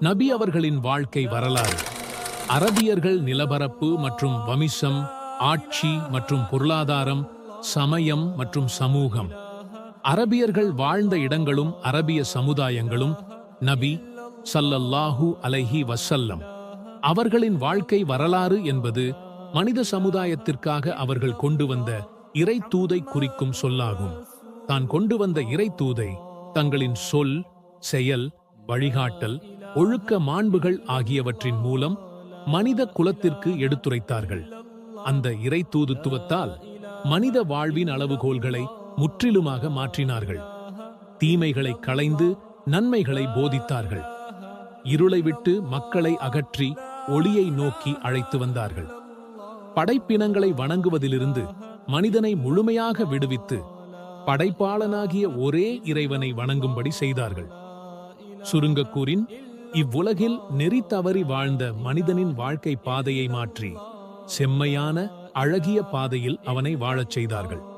நபி அவர்களின் வாழ்க்கை வரலாறு. அரபியர்கள் நிலப்பரப்பு மற்றும் வமிசம் ஆட்சி மற்றும் பொருளாதாரம் சமயம் மற்றும் சமூகம். அரபியர்கள் வாழ்ந்த இடங்களும் அரபிய சமுதாயங்களும் நபி சல்லல்லாஹு அலைஹி வசல்லம் அவர்களின் வாழ்க்கை வரலாறு என்பது மனித சமுதாயத்திற்காக அவர்கள் கொண்டு வந்த இறை தூதை குறிக்கும் சொல்லாகும். தான் கொண்டு வந்த இறை தூதை தங்களின் சொல் செயல் வழிகாட்டல் ஒழுக்க மாண்புகள் ஆகியவற்றின் மூலம் மனித குலத்திற்கு எடுத்துரைத்தார்கள். அந்த இறை தூதுத்துவத்தால் மனித வாழ்வின் அளவுகோல்களை முற்றிலுமாக மாற்றினார்கள். தீமைகளை களைந்து நன்மைகளை போதித்தார்கள். இருளை விட்டு மக்களை அகற்றி ஒளியை நோக்கி அழைத்து வந்தார்கள். படைப்பினங்களை வணங்குவதிலிருந்து மனிதனை முழுமையாக விடுவித்து படைப்பாளனாகிய ஒரே இறைவனை வணங்கும்படி செய்தார்கள். சுருங்கக்கூறின் இவ்வுலகில் நெறி தவறி வாழ்ந்த மனிதனின் வாழ்க்கை பாதையை மாற்றி செம்மையான அழகிய பாதையில் அவனை வாழச் செய்தார்கள்.